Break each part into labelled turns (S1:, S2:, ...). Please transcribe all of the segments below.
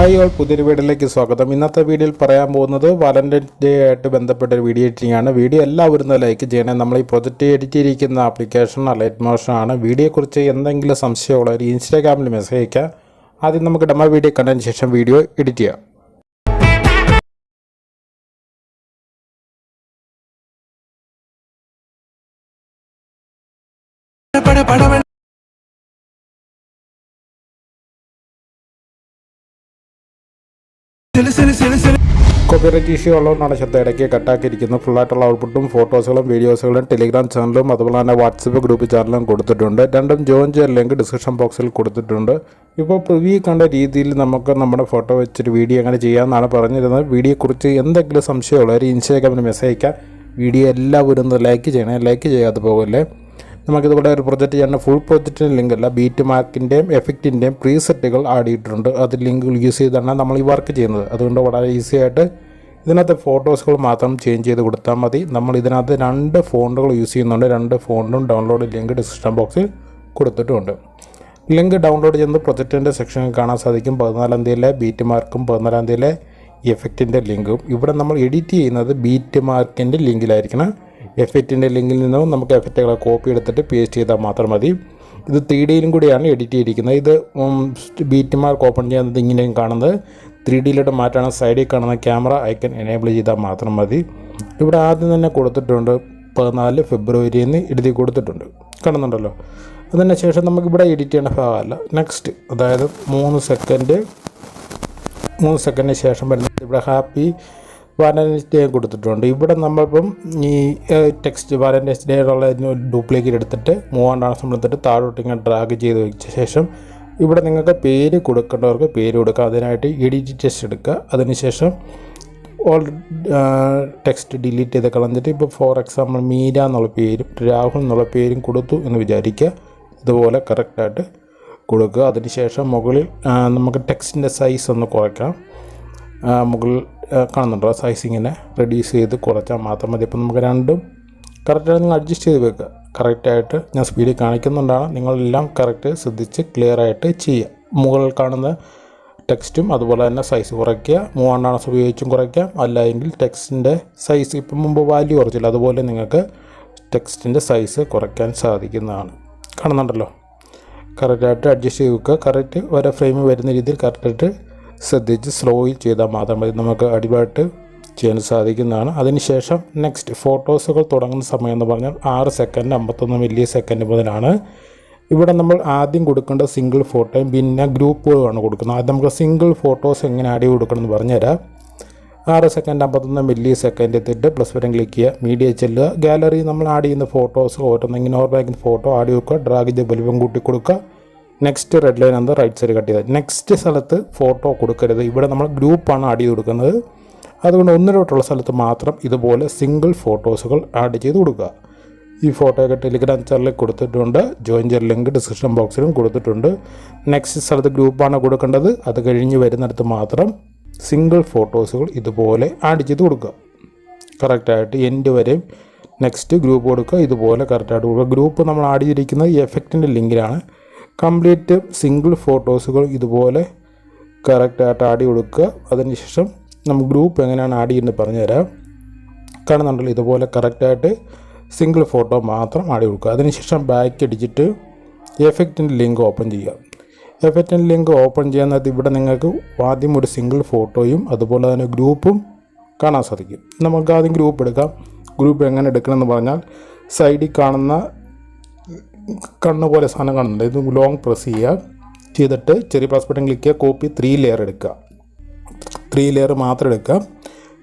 S1: Hi all പുതിയൊരു വീഡിയോയിലേക്ക് സ്വാഗതം. ഇന്നത്തെ വീഡിയോയിൽ പറയാൻ പോകുന്നത് വാലന്റൈൻ ഡേ ആയിട്ട് ബന്ധപ്പെട്ട ഒരു വീഡിയോ എഡിറ്റിംഗ് വീഡിയോ എല്ലാവരും ലൈക്ക് ചെയ്യണേ. നമ്മൾ ഈ പ്രൊജക്റ്റ് എഡിറ്റ് ചെയ്തിരിക്കുന്ന ആപ്ലിക്കേഷൻ അലൈറ്റ് മോഷൻ ആണ്. വീഡിയോയെക്കുറിച്ച് എന്തെങ്കിലും സംശയമുള്ളവർ ഇൻസ്റ്റാഗ്രാമിൽ മെസ്സേജ് അയക്കുക ആദ്യം നമുക്ക് ഡമ വീഡിയോ കണ്ടതിന് ശേഷം വീഡിയോ എഡിറ്റ് ചെയ്യാം. കോപ്പിറൈറ്റ് ഇഷ്യൂ ഉള്ളതുകൊണ്ടാണ് ശബ്ദം ഇടയ്ക്ക് കട്ടാക്കിയിരിക്കുന്നത്. ഫുള്ളായിട്ടുള്ള ഔട്ട്പുട്ടും ഫോട്ടോസുകളും വീഡിയോസുകളും ടെലിഗ്രാം ചാനലും അതുപോലെ തന്നെ വാട്സപ്പ് ഗ്രൂപ്പ് ചാനലും കൊടുത്തിട്ടുണ്ട്. രണ്ടും ജോയിൻ ചെയ്യാൻ ലിങ്ക് ഡിസ്ക്രിപ്ഷൻ ബോക്സിൽ കൊടുത്തിട്ടുണ്ട്. ഇപ്പോൾ പ്രിവ്യൂ കണ്ട രീതിയിൽ നമുക്ക് നമ്മുടെ ഫോട്ടോ വെച്ചിട്ട് വീഡിയോ അങ്ങനെ ചെയ്യാമെന്നാണ് പറഞ്ഞിരുന്നത്. വീഡിയോയെക്കുറിച്ച് എന്തെങ്കിലും സംശയമുള്ളവർ ഇൻസ്റ്റാഗ്രാമിൽ മെസ്സേജ് അയക്കാം വീഡിയോ എല്ലാവരും ഒന്ന് ലൈക്ക് ചെയ്യണേ. ലൈക്ക് ചെയ്യാതെ പോകല്ലേ? നമുക്കിതുപോലെ ഒരു പ്രൊജക്റ്റ് ചെയ്യേണ്ട ഫുൾ പ്രൊജക്റ്റിന്റെ ലിങ്ക് അല്ല ബീറ്റ് മാർക്കിന്റെയും എഫക്റ്റിന്റെയും പ്രീസെറ്റുകൾ ആഡ് ചെയ്തിട്ടുണ്ട്. അത് ലിങ്ക് യൂസ് ചെയ്താണ് നമ്മൾ ഈ വർക്ക് ചെയ്യുന്നത്. അതുകൊണ്ട് വളരെ ഈസി ആയിട്ട് ഇതിനകത്ത് ഫോട്ടോസുകൾ മാത്രം ചേഞ്ച് ചെയ്ത് കൊടുത്താൽ മതി. നമ്മൾ ഇതിനകത്ത് രണ്ട് ഫോണ്ടുകൾ യൂസ് ചെയ്യുന്നുണ്ട്. രണ്ട് ഫോണ്ടും ഡൗൺലോഡ് ലിങ്ക് ഡിസ്ക്രിപ്ഷൻ ബോക്സിൽ കൊടുത്തിട്ടുമുണ്ട് ലിങ്ക് ഡൗൺലോഡ് ചെയ്യുന്നത് പ്രൊജക്റ്റിന്റെ സെക്ഷനിൽ കാണാൻ സാധിക്കും. പതിനാലാം തീയതിയിലെ ബീറ്റ് മാർക്കും പതിനാലാം തീയതിയിലെ എഫക്റ്റിന്റെ ലിങ്കും ഇവിടെ നമ്മൾ എഡിറ്റ് ചെയ്യുന്നത് ബീറ്റ് മാർക്കിന്റെ ലിങ്കിലായിരിക്കണം എഫക്റ്റിന്റെ ലിങ്കിൽ നിന്നും നമുക്ക് എഫക്റ്റുകളെ കോപ്പി എടുത്തിട്ട് പേസ്റ്റ് ചെയ്താൽ മാത്രം മതി. ഇത് ത്രീ ഡിയിലും കൂടിയാണ് എഡിറ്റ് ചെയ്തിരിക്കുന്നത്. ഇത് ബീറ്റ് മാർക്ക് ഓപ്പൺ ചെയ്യുന്നത് ഇങ്ങനെയും കാണുന്നത്. ത്രീ ഡിയിലോട്ട് മാറ്റാണ് സൈഡിൽ കാണുന്ന ക്യാമറ ഐക്കൺ എനേബിൾ ചെയ്താൽ മാത്രം മതി. ഇവിടെ ആദ്യം തന്നെ കൊടുത്തിട്ടുണ്ട് പതിനാല് ഫെബ്രുവരി എന്ന് എഴുതി കൊടുത്തിട്ടുണ്ട്. കാണുന്നുണ്ടല്ലോ. അതിന് ശേഷം നമുക്കിവിടെ എഡിറ്റ് ചെയ്യേണ്ട ഭാഗമല്ല. നെക്സ്റ്റ് അതായത് മൂന്ന് സെക്കൻഡ് മൂന്ന് സെക്കൻഡിന് ശേഷം വരുന്നത് ഇവിടെ ഹാപ്പി വാലന്റൈൻസ് ഡേ കൊടുത്തിട്ടുണ്ട്. ഇവിടെ നമ്മളിപ്പം ഈ ടെക്സ്റ്റ് വാലന്റൈൻസ് ഡേ ഉള്ള ഡ്യൂപ്ലിക്കേറ്റ് എടുത്തിട്ട് മൂവാണ്ടാണ് സംബന്ധിച്ചിട്ട് താഴോട്ട് ഇങ്ങനെ ഡ്രാഗ് ചെയ്ത് വെച്ച ശേഷം ഇവിടെ നിങ്ങൾക്ക് പേര് കൊടുക്കേണ്ടവർക്ക് പേര് കൊടുക്കുക അതിനായിട്ട് എഡിറ്റ് ടെസ്റ്റ് എടുക്കുക. അതിനുശേഷം ഓൾ ടെക്സ്റ്റ് ഡിലീറ്റ് ചെയ്ത് കളഞ്ഞിട്ട് ഇപ്പോൾ ഫോർ എക്സാമ്പിൾ മീര എന്നുള്ള പേരും രാഹുൽ എന്നുള്ള പേരും കൊടുത്തു എന്ന് വിചാരിക്കുക. ഇതുപോലെ കറക്റ്റായിട്ട് കൊടുക്കുക. അതിനുശേഷം മുകളിൽ നമുക്ക് ടെക്സ്റ്റിന്റെ സൈസ് ഒന്ന് കുറയ്ക്കാം. മുകളിൽ കാണുന്നുണ്ടോ? സൈസിങ്ങിനെ റെഡ്യൂസ് ചെയ്ത് കുറച്ചാൽ മാത്രം മതി. അപ്പോൾ നമുക്ക് രണ്ടും കറക്റ്റായിട്ട് നിങ്ങൾ അഡ്ജസ്റ്റ് ചെയ്ത് വെക്കുക. കറക്റ്റായിട്ട് ഞാൻ സ്പീഡിൽ കാണിക്കുന്നുണ്ടാണ്. നിങ്ങളെല്ലാം കറക്റ്റ് ശ്രദ്ധിച്ച് ക്ലിയർ ആയിട്ട് ചെയ്യുക. മുകളിൽ കാണുന്ന ടെക്സ്റ്റും അതുപോലെ തന്നെ സൈസ് കുറയ്ക്കുക. മൂവാണ്ടാണസ് ഉപയോഗിച്ചും കുറയ്ക്കാം. അല്ലെങ്കിൽ ടെക്സ്റ്റിന്റെ സൈസ് ഇപ്പം മുമ്പ് വാല്യൂ കുറച്ചില്ല. അതുപോലെ നിങ്ങൾക്ക് ടെക്സ്റ്റിന്റെ സൈസ് കുറയ്ക്കാൻ സാധിക്കുന്നതാണ്. കാണുന്നുണ്ടല്ലോ? കറക്റ്റായിട്ട് അഡ്ജസ്റ്റ് ചെയ്ത് വെക്കുക. കറക്റ്റ് ഓരോ ഫ്രെയിം വരുന്ന രീതിയിൽ കറക്റ്റായിട്ട് ശ്രദ്ധിച്ച് സ്ലോയിൽ ചെയ്താൽ മാത്രമേ മതി നമുക്ക് അടിപൊളിയായിട്ട് ചെയ്യാൻ സാധിക്കുന്നതാണ്. അതിനുശേഷം നെക്സ്റ്റ് ഫോട്ടോസുകൾ തുടങ്ങുന്ന സമയം എന്ന് പറഞ്ഞാൽ ആറ് സെക്കൻഡ് അമ്പത്തൊന്ന് മില്ലി സെക്കൻഡ് മുതലാണ്. ഇവിടെ നമ്മൾ ആദ്യം കൊടുക്കേണ്ട സിംഗിൾ ഫോട്ടോയും പിന്നെ ഗ്രൂപ്പുകളുമാണ് കൊടുക്കുന്നത്. ആദ്യം നമുക്ക് സിംഗിൾ ഫോട്ടോസ് എങ്ങനെ ആഡ് ചെയ്ത് കൊടുക്കണം എന്ന് പറഞ്ഞുതരാം. ആറ് സെക്കൻഡ് അമ്പത്തൊന്ന് മില്ലി സെക്കൻഡ് എത്തിയിട്ട് പ്ലസ് വരെ ക്ലിക്ക് ചെയ്യുക മീഡിയ ചെല്ലുക ഗാലറി നമ്മൾ ആഡ് ചെയ്യുന്ന ഫോട്ടോസ് ഓരോന്നെങ്കിൽ നോർമൽ ഫോട്ടോ ആഡ് വെക്കുക ഡ്രാഗ് ചെയ്ത് വലിപ്പം കൂട്ടി കൊടുക്കുക. നെക്സ്റ്റ് റെഡ് ലൈൻ ആണ് റൈറ്റ് സൈഡ് കട്ട് ചെയ്ത് നെക്സ്റ്റ് സ്ഥലത്ത് ഫോട്ടോ കൊടുക്കരുത്. ഇവിടെ നമ്മൾ ഗ്രൂപ്പാണ് ആഡ് ചെയ്ത് കൊടുക്കുന്നത് അതുകൊണ്ട് ഒന്നിലോട്ടുള്ള സ്ഥലത്ത് മാത്രം ഇതുപോലെ സിംഗിൾ ഫോട്ടോസുകൾ ആഡ് ചെയ്ത് കൊടുക്കുക. ഈ ഫോട്ടോയൊക്കെ ടെലിഗ്രാം ചാനലിൽ കൊടുത്തിട്ടുണ്ട്. ജോയിൻ ചെയ്യൽ ലിങ്ക് ഡിസ്ക്രിപ്ഷൻ ബോക്സിലും കൊടുത്തിട്ടുണ്ട്. നെക്സ്റ്റ് സ്ഥലത്ത് ഗ്രൂപ്പാണ് കൊടുക്കേണ്ടത്. അത് കഴിഞ്ഞ് വരുന്നിടത്ത് മാത്രം സിംഗിൾ ഫോട്ടോസുകൾ ഇതുപോലെ ആഡ് ചെയ്ത് കൊടുക്കുക. കറക്റ്റായിട്ട് എൻഡ് വരെ നെക്സ്റ്റ് ഗ്രൂപ്പ് കൊടുക്കുക. ഇതുപോലെ കറക്റ്റായിട്ട് കൊടുക്കുക. ഗ്രൂപ്പ് നമ്മൾ ആഡ് ചെയ്തിരിക്കുന്നത് എഫക്റ്റിന്റെ ലിങ്കിലാണ് കംപ്ലീറ്റ് സിംഗിൾ ഫോട്ടോസുകൾ ഇതുപോലെ കറക്റ്റായിട്ട് ആഡ് കൊടുക്കുക അതിനുശേഷം നമ്മൾ ഗ്രൂപ്പ് എങ്ങനെയാണ് ആഡ് ചെയ്യുന്നത് പറഞ്ഞുതരാം കാണുന്നുണ്ടല്ലോ ഇതുപോലെ കറക്റ്റായിട്ട് സിംഗിൾ ഫോട്ടോ മാത്രം ആഡ് കൊടുക്കുക അതിനുശേഷം ബാക്ക് അടിച്ചിട്ട് എഫക്റ്റിന്റെ ലിങ്ക് ഓപ്പൺ ചെയ്യുക. എഫക്റ്റിന്റെ ലിങ്ക് ഓപ്പൺ ചെയ്യുന്നത് ഇവിടെ നിങ്ങൾക്ക് ആദ്യം ഒരു സിംഗിൾ ഫോട്ടോയും അതുപോലെ തന്നെ ഗ്രൂപ്പും കാണാൻ സാധിക്കും. നമുക്ക് ആദ്യം ഗ്രൂപ്പ് എടുക്കാം. ഗ്രൂപ്പ് എങ്ങനെ എടുക്കണമെന്ന് പറഞ്ഞാൽ സൈഡിൽ കാണുന്ന കണ്ണ് പോലെ സാധനം കാണുന്നുണ്ട്. ഇത് ലോങ് പ്രസ് ചെയ്യുക. ചെയ്തിട്ട് ചെറിയ പ്ലസ് ബട്ടൺ ക്ലിക്ക് ചെയ്യുക. കോപ്പി ത്രീ ലെയർ എടുക്കുക. ത്രീ ലെയർ മാത്രം എടുക്കുക.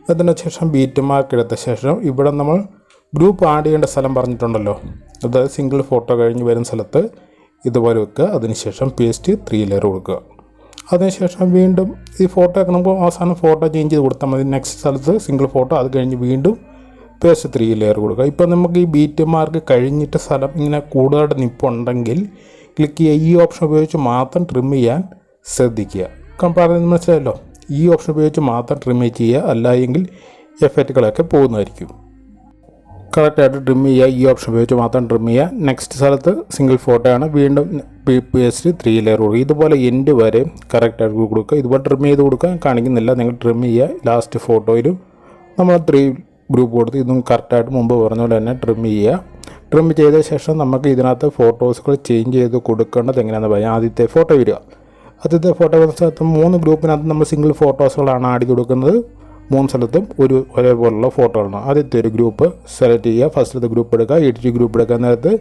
S1: അതിന് ശേഷം ബീറ്റ് മാർക്ക് എടുത്ത ശേഷം ഇവിടെ നമ്മൾ ഗ്രൂപ്പ് ആഡ് ചെയ്യേണ്ട സ്ഥലം പറഞ്ഞിട്ടുണ്ടല്ലോ. അതായത് സിംഗിൾ ഫോട്ടോ കഴിഞ്ഞ് വരുന്ന സ്ഥലത്ത് ഇതുപോലെ വെക്കുക. അതിനുശേഷം പേസ്റ്റ് ത്രീ ലെയർ കൊടുക്കുക. അതിനുശേഷം വീണ്ടും ഈ ഫോട്ടോ ഒക്കെ നമുക്ക് അവസാനം ഫോട്ടോ ചേഞ്ച് ചെയ്ത് കൊടുത്താൽ മതി. നെക്സ്റ്റ് സ്ഥലത്ത് സിംഗിൾ ഫോട്ടോ അത് കഴിഞ്ഞ് വീണ്ടും പേസ്റ്റ് ത്രീ ലെയർ കൊടുക്കുക. ഇപ്പം നമുക്ക് ഈ ബീറ്റ് മാർക്ക് കഴിഞ്ഞിട്ട് സ്ഥലം ഇങ്ങനെ കൂടുതലായിട്ട് നിപ്പുണ്ടെങ്കിൽ ക്ലിക്ക് ചെയ്യുക ഈ ഓപ്ഷൻ ഉപയോഗിച്ച് മാത്രം ട്രിം ചെയ്യാൻ ശ്രദ്ധിക്കുക. കം- പറയുന്നത് മനസ്സിലായല്ലോ? ഈ ഓപ്ഷൻ ഉപയോഗിച്ച് മാത്രം ട്രിം ചെയ്യുക. അല്ല എങ്കിൽ എഫക്റ്റുകളൊക്കെ പോകുന്നതായിരിക്കും. കറക്റ്റായിട്ട് ട്രിം ചെയ്യുക. ഈ ഓപ്ഷൻ ഉപയോഗിച്ച് മാത്രം ട്രിം ചെയ്യുക. നെക്സ്റ്റ് സ്ഥലത്ത് സിംഗിൾ ഫോട്ടോ ആണ്. വീണ്ടും P P S three layer കൊടുക്കുക. ഇതുപോലെ എൻഡ് വരെ കറക്റ്റായിട്ട് കൊടുക്കുക. ഇതുപോലെ ട്രിം ചെയ്ത് കൊടുക്കാൻ കാണിക്കുന്നില്ല. നിങ്ങൾ ട്രിം ചെയ്യുക. ലാസ്റ്റ് ഫോട്ടോയിലും നമ്മൾ ത്രീ ഗ്രൂപ്പ് കൊടുത്ത് ഇതും കറക്റ്റായിട്ട് മുമ്പ് പറഞ്ഞ പോലെ തന്നെ ട്രിം ചെയ്യുക. ട്രിം ചെയ്ത ശേഷം നമുക്ക് ഇതിനകത്ത് ഫോട്ടോസുകൾ ചേഞ്ച് ചെയ്ത് കൊടുക്കേണ്ടത് എങ്ങനെയാണെന്ന് പറയാം. ആദ്യത്തെ ഫോട്ടോ വരിക. ആദ്യത്തെ ഫോട്ടോ സ്ഥലത്ത് മൂന്ന് ഗ്രൂപ്പിനകത്ത് നമ്മൾ സിംഗിൾ ഫോട്ടോസുകളാണ് ആഡ് കൊടുക്കുന്നത്. മൂന്ന് സ്ഥലത്തും ഒരു ഒരേപോലുള്ള ഫോട്ടോകളാണ് ആദ്യത്തെ ഒരു ഗ്രൂപ്പ് സെലക്ട് ചെയ്യുക. ഫസ്റ്റത്തെ ഗ്രൂപ്പ് എടുക്കുക. എഡിറ്റ് ഗ്രൂപ്പ് എടുക്കാൻ നേരത്ത്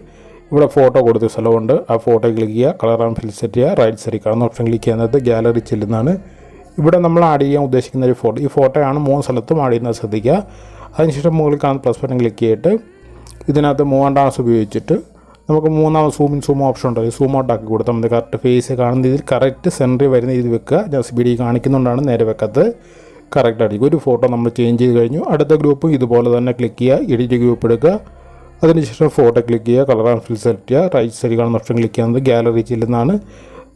S1: ഇവിടെ ഫോട്ടോ കൊടുത്ത സ്ഥലമുണ്ട്. ആ ഫോട്ടോ ക്ലിക്ക് ചെയ്യുക. കളർ ആൻഡ് ഫിൽ സെറ്റ് ചെയ്യുക. റൈറ്റ് സൈഡിൽ കാണുന്ന ഓപ്ഷൻ ക്ലിക്ക് ചെയ്യുന്നത് ഗാലറി ചെല്ലുന്നതാണ്. ഇവിടെ നമ്മൾ ആഡ് ചെയ്യാൻ ഉദ്ദേശിക്കുന്ന ഒരു ഫോട്ടോ ഈ ഫോട്ടോയാണ് മൂന്ന് സ്ഥലത്തും ആഡ് ചെയ്യുന്നത്. ശ്രദ്ധിക്കുക. അതിനുശേഷം മുകളിൽ കാണുന്ന പ്ലസ് ബട്ടൺ ക്ലിക്ക് ചെയ്തിട്ട് ഇതിനകത്ത് മൂവാം ഉപയോഗിച്ചിട്ട് നമുക്ക് മൂന്നാമത് സൂം ഇൻ സൂം ഓപ്ഷൻ ഉണ്ട്. സൂം ഔട്ട് ആക്കി കൊടുത്താൽ മതി. കറക്റ്റ് ഫേസ് കാണുന്ന രീതിയിൽ കറക്റ്റ് സെന്ററിൽ വരുന്ന രീതിയിൽ വെക്കുക. സി ബി ഡി കാണിക്കുന്നുകൊണ്ടാണ് നേരെ വെക്കാത്തത് കറക്റ്റ് ആയിരിക്കും. ഒരു ഫോട്ടോ നമ്മൾ ചേഞ്ച് ചെയ്ത് കഴിഞ്ഞു. അടുത്ത ഗ്രൂപ്പ് ഇതുപോലെ തന്നെ ക്ലിക്ക് ചെയ്യുക. എഡിറ്റ് ഗ്രൂപ്പ് എടുക്കുക. അതിനുശേഷം ഫോട്ടോ ക്ലിക്ക് ചെയ്യുക. കളർ ആൻഡ് ഫിൽ സെലക്ട് ചെയ്യുക. റൈറ്റ് സൈഡ് കാണുന്ന ഓപ്ഷൻ ക്ലിക്ക് ചെയ്യുന്നത് ഗാലറി ചെല്ലുന്നതാണ്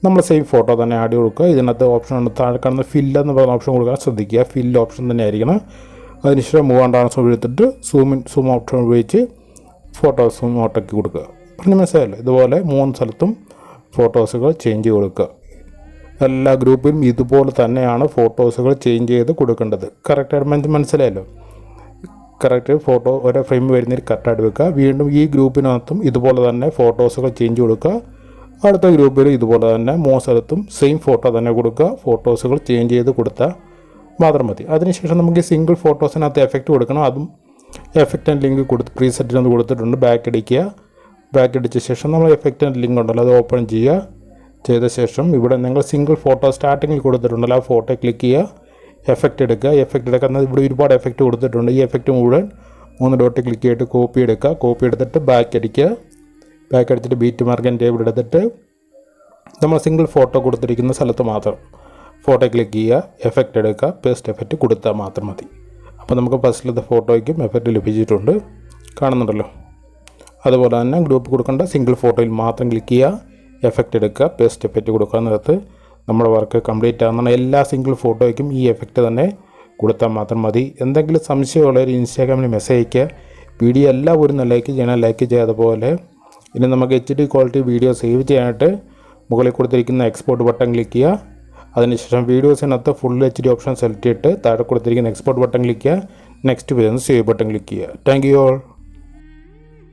S1: നമ്മൾ സെയിം ഫോട്ടോ തന്നെ ആഡ് കൊടുക്കുക. ഇതിനകത്ത് ഓപ്ഷൻ ഉണ്ട് താഴെ കാണുന്ന ഫില്ല് എന്ന് പറയുന്ന ഓപ്ഷൻ കൊടുക്കുക. ശ്രദ്ധിക്കുക. ഫില്ല് ഓപ്ഷൻ തന്നെ ആയിരിക്കണം അതിനുശേഷം മൂവാം ട്രാൻസ്ഫോം എടുത്തിട്ട് സൂമിൻ സൂം ഓപ്ഷൻ ഉപയോഗിച്ച് ഫോട്ടോസ് സൂം ഔട്ടാക്കി കൊടുക്കുക. പറഞ്ഞ മനസ്സിലായല്ലോ? ഇതുപോലെ മൂന്ന് സ്ഥലത്തും ഫോട്ടോസുകൾ ചേഞ്ച് കൊടുക്കുക. എല്ലാ ഗ്രൂപ്പിലും ഇതുപോലെ തന്നെയാണ് ഫോട്ടോസുകൾ ചേഞ്ച് ചെയ്ത് കൊടുക്കേണ്ടത്. കറക്റ്റായിട്ട് മനസ്സിലായല്ലോ? കറക്റ്റ് ഫോട്ടോ ഓരോ ഫ്രെയിം വരുന്നതിൽ കറക്റ്റായിട്ട് വെക്കുക. വീണ്ടും ഈ ഗ്രൂപ്പിനകത്തും ഇതുപോലെ തന്നെ ഫോട്ടോസുകൾ ചേഞ്ച് കൊടുക്കുക. അടുത്ത ഗ്രൂപ്പിൽ ഇതുപോലെ തന്നെ മൂന്ന് സ്ഥലത്തും സെയിം ഫോട്ടോ തന്നെ കൊടുക്കുക. ഫോട്ടോസുകൾ ചേഞ്ച് ചെയ്ത് കൊടുത്താൽ മാത്രം മതി. അതിനുശേഷം നമുക്ക് സിംഗിൾ ഫോട്ടോസിനകത്ത് എഫക്റ്റ് കൊടുക്കണം. അതും എഫക്റ്റ് ആൻഡ് ലിങ്ക് കൊടുത്ത് പ്രീ ഒന്ന് കൊടുത്തിട്ടുണ്ട്. ബാക്ക് അടിക്കുക. ബാക്ക് അടിച്ച ശേഷം നമ്മൾ എഫക്റ്റ് ആൻഡ് ലിങ്ക് ഉണ്ടല്ലോ അത് ഓപ്പൺ ചെയ്യുക. ചെയ്ത ശേഷം ഇവിടെ നിങ്ങൾ സിംഗിൾ ഫോട്ടോ സ്റ്റാർട്ടിങ്ങിൽ കൊടുത്തിട്ടുണ്ടല്ലോ ആ ഫോട്ടോ ക്ലിക്ക് ചെയ്യുക. എഫക്റ്റ് എടുക്കുക. എഫക്റ്റ് എടുക്കുന്നത് ഇവിടെ ഒരുപാട് എഫക്റ്റ് കൊടുത്തിട്ടുണ്ട്. ഈ എഫക്റ്റ് മുഴുവൻ മൂന്ന് ഡോട്ട് ക്ലിക്ക് ചെയ്തിട്ട് കോപ്പി എടുക്കുക. കോപ്പി എടുത്തിട്ട് ബാക്ക് അടിക്കുക. ബാക്ക് അടിച്ചിട്ട് ബീറ്റ് മാർക്കൻ ടേബിൾ എടുത്തിട്ട് നമ്മൾ സിംഗിൾ ഫോട്ടോ കൊടുത്തിരിക്കുന്ന സ്ഥലത്ത് മാത്രം. ഫോട്ടോ ക്ലിക്ക് ചെയ്യുക എഫക്റ്റ് എടുക്കുക പേസ്റ്റ് എഫക്റ്റ് കൊടുത്താൽ മാത്രം മതി. അപ്പോൾ നമുക്ക് ഫസ്റ്റിലത്തെ ഫോട്ടോയ്ക്കും എഫക്റ്റ് ലഭിച്ചിട്ടുണ്ട്. കാണുന്നുണ്ടല്ലോ. അതുപോലെ തന്നെ ഗ്രൂപ്പ് കൊടുക്കേണ്ട സിംഗിൾ ഫോട്ടോയിൽ മാത്രം ക്ലിക്ക് ചെയ്യുക എഫക്റ്റ് എടുക്കുക പേസ്റ്റ് എഫക്റ്റ് കൊടുക്കാൻ നേരത്ത് നമ്മുടെ വർക്ക് കംപ്ലീറ്റ് ആകുന്ന എല്ലാ സിംഗിൾ ഫോട്ടോയ്ക്കും ഈ എഫക്റ്റ് തന്നെ കൊടുത്താൽ മാത്രം മതി. എന്തെങ്കിലും സംശയമുള്ളവർ ഇൻസ്റ്റാഗ്രാമിൽ മെസ്സേജ് അയയ്ക്കുക. വീഡിയോ എല്ലാവരും ലൈക്ക് ചെയ്യണം. ലൈക്ക് ചെയ്യാതെ പോലെ ഇനി നമുക്ക് H D quality video save ചെയ്യാനായിട്ട് മുകളിൽ കൊടുത്തിരിക്കുന്ന എക്സ്പോർട്ട് ബട്ടൺ ക്ലിക്ക് ചെയ്യുക. അതിനുശേഷം വീഡിയോസിനകത്ത് full H D option select ചെയ്തിട്ട് താഴെ കൊടുത്തിരിക്കുന്ന എക്സ്പോർട്ട് ബട്ടൺ ക്ലിക്ക് ചെയ്യുക. നെക്സ്റ്റ് വരുന്ന സേവ് ബട്ടൺ ക്ലിക്ക് ചെയ്യുക. Thank you all